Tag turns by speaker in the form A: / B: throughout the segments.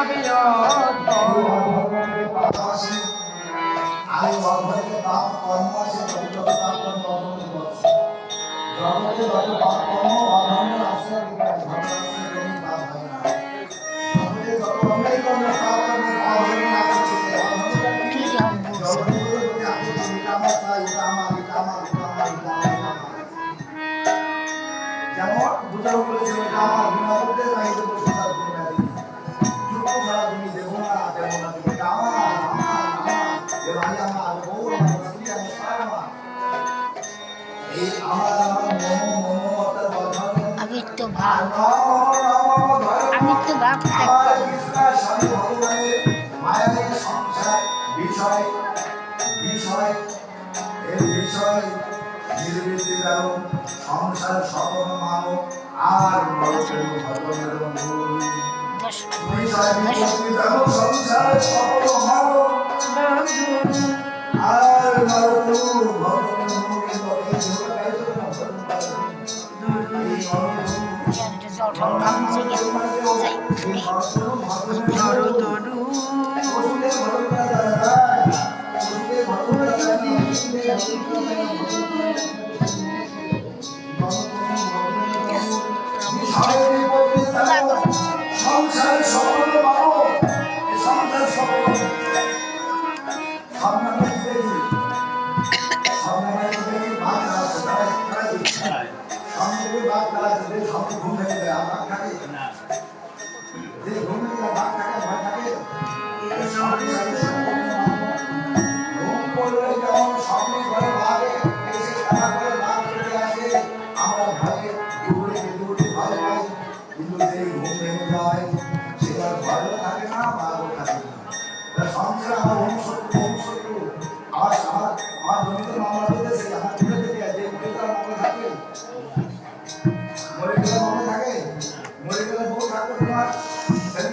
A: যাবে আমি অভ্যকে পাপ কর্ম সে পবিত্র পাপ কর্ম অভ্যকে বলছি মৃত্যু
B: ভাব ত্যাগ করো
A: বিষয় বিষয় এর বিষয় নির্বৃত্তি সংসার সকল মানো আর নরকের
B: ভগবের
A: বিষয় নির্বৃত্তি দাও আর 何?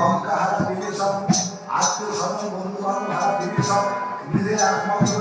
A: অহংকার হারা বিবেচন আত্মীয় স্বজন বন্ধু বান্ধব হারা বিবেচন নিজের একমাত্র